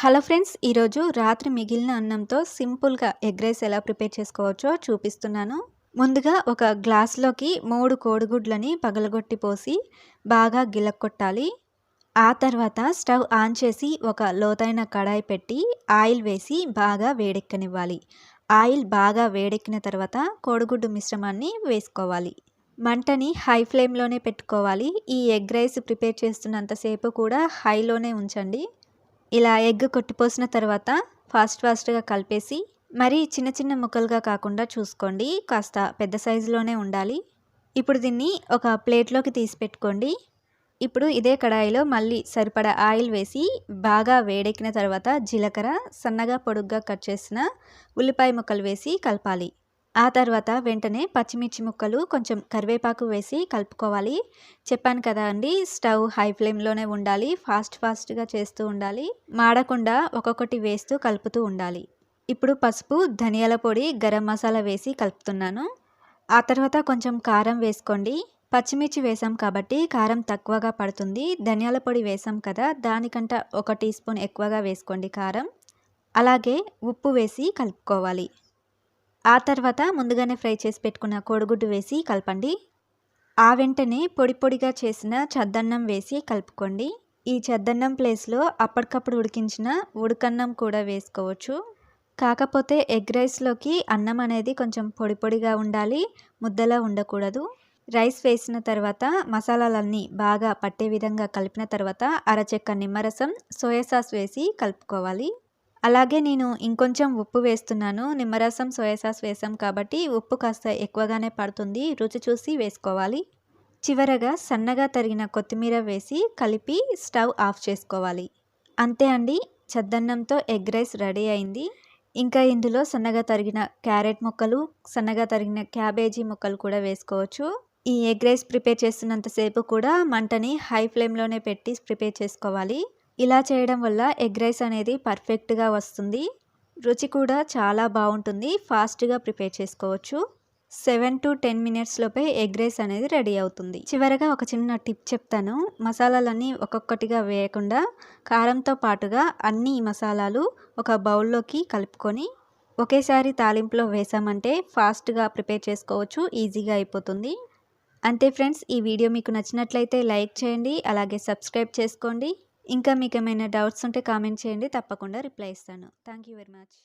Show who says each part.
Speaker 1: Hello friends ఈరోజు రాత్రి మిగిలిన అన్నంతో సింపుల్గా ఎగ్ రైస్ ఎలా ప్రిపేర్ చేసుకోవచ్చో చూపిస్తున్నాను. ముందుగా ఒక గ్లాస్లోకి మూడు కోడిగుడ్లని పగలగొట్టి పోసి బాగా గిలక్కొట్టాలి. ఆ తర్వాత స్టవ్ ఆన్ చేసి ఒక లోతైన కడాయి పెట్టి ఆయిల్ వేసి బాగా వేడెక్కనివ్వాలి. ఆయిల్ బాగా వేడెక్కిన తర్వాత కోడిగుడ్డు మిశ్రమాన్ని వేసుకోవాలి. మంటని హై ఫ్లేమ్లోనే పెట్టుకోవాలి. ఈ ఎగ్ రైస్ ప్రిపేర్ చేస్తున్నంతసేపు కూడా హైలోనే ఉంచండి. ఇలా ఎగ్ కొట్టిపోసిన తర్వాత ఫాస్ట్ ఫాస్ట్గా కలిపేసి మరి చిన్న చిన్న ముక్కలుగా కాకుండా చూసుకోండి. కాస్త పెద్ద సైజులోనే ఉండాలి. ఇప్పుడు దీన్ని ఒక ప్లేట్లోకి తీసి పెట్టుకోండి. ఇప్పుడు ఇదే కడాయిలో మళ్ళీ సరిపడా ఆయిల్ వేసి బాగా వేడెక్కిన తర్వాత జీలకర్ర సన్నగా పొడుగ్గా కట్ చేసిన ఉల్లిపాయ ముక్కలు వేసి కలపాలి. ఆ తర్వాత వెంటనే పచ్చిమిర్చి ముక్కలు కొంచెం కరివేపాకు వేసి కలుపుకోవాలి. చెప్పాను కదా అండి స్టవ్ హై ఫ్లేమ్లోనే ఉండాలి ఫాస్ట్ ఫాస్ట్గా చేస్తూ ఉండాలి మాడకుండా ఒక్కొక్కటి వేస్తూ కలుపుతూ ఉండాలి. ఇప్పుడు పసుపు ధనియాల పొడి గరం మసాలా వేసి కలుపుతున్నాను. ఆ తర్వాత కొంచెం కారం వేసుకోండి. పచ్చిమిర్చి వేసాం కాబట్టి కారం తక్కువగా పడుతుంది. ధనియాల పొడి వేసాం కదా దానికంట ఒక టీ స్పూన్ ఎక్కువగా వేసుకోండి కారం. అలాగే ఉప్పు వేసి కలుపుకోవాలి. ఆ తర్వాత ముందుగానే ఫ్రై చేసి పెట్టుకున్న కోడిగుడ్డు వేసి కలపండి. ఆ వెంటనే పొడి పొడిగా చేసిన చద్దన్నం వేసి కలుపుకోండి. ఈ చద్దన్నం ప్లేస్లో అప్పటికప్పుడు ఉడికించిన ఉడకన్నం కూడా వేసుకోవచ్చు. కాకపోతే ఎగ్ రైస్లోకి అన్నం అనేది కొంచెం పొడి పొడిగా ఉండాలి ముద్దలా ఉండకూడదు. రైస్ వేసిన తర్వాత మసాలాలన్నీ బాగా పట్టే విధంగా కలిపిన తర్వాత అరచెక్క నిమ్మరసం సోయా సాస్ వేసి కలుపుకోవాలి. అలాగే నేను ఇంకొంచెం ఉప్పు వేస్తున్నాను. నిమ్మరసం సోయా సాస్ వేసాం కాబట్టి ఉప్పు కాస్త ఎక్కువగానే పడుతుంది. రుచి చూసి వేసుకోవాలి. చివరగా సన్నగా తరిగిన కొత్తిమీర వేసి కలిపి స్టవ్ ఆఫ్ చేసుకోవాలి. అంతే అండి. చద్దన్నంతో ఎగ్ రైస్ రెడీ అయింది. ఇంకా ఇందులో సన్నగా తరిగిన క్యారెట్ ముక్కలు సన్నగా తరిగిన క్యాబేజీ ముక్కలు కూడా వేసుకోవచ్చు. ఈ ఎగ్ రైస్ ప్రిపేర్ చేస్తున్నంతసేపు కూడా మంటని హై ఫ్లేమ్లోనే పెట్టి ప్రిపేర్ చేసుకోవాలి. ఇలా చేయడం వల్ల ఎగ్ రైస్ అనేది పర్ఫెక్ట్గా వస్తుంది. రుచి కూడా చాలా బాగుంటుంది. ఫాస్ట్గా ప్రిపేర్ చేసుకోవచ్చు. సెవెన్ టు టెన్ మినిట్స్లోపే ఎగ్ రైస్ అనేది రెడీ అవుతుంది. చివరగా ఒక చిన్న టిప్ చెప్తాను. మసాలాలన్నీ ఒక్కొక్కటిగా వేయకుండా కారంతో పాటుగా అన్ని మసాలాలు ఒక బౌల్లోకి కలుపుకొని ఒకేసారి తాలింపులో వేసామంటే ఫాస్ట్గా ప్రిపేర్ చేసుకోవచ్చు. ఈజీగా అయిపోతుంది. అంతే ఫ్రెండ్స్ ఈ వీడియో మీకు నచ్చినట్లయితే లైక్ చేయండి అలాగే సబ్స్క్రైబ్ చేసుకోండి. ఇంకా మీకు ఏమైనా డౌట్స్ ఉంటే కామెంట్ చేయండి. తప్పకుండా రిప్లై ఇస్తాను. Thank you very much.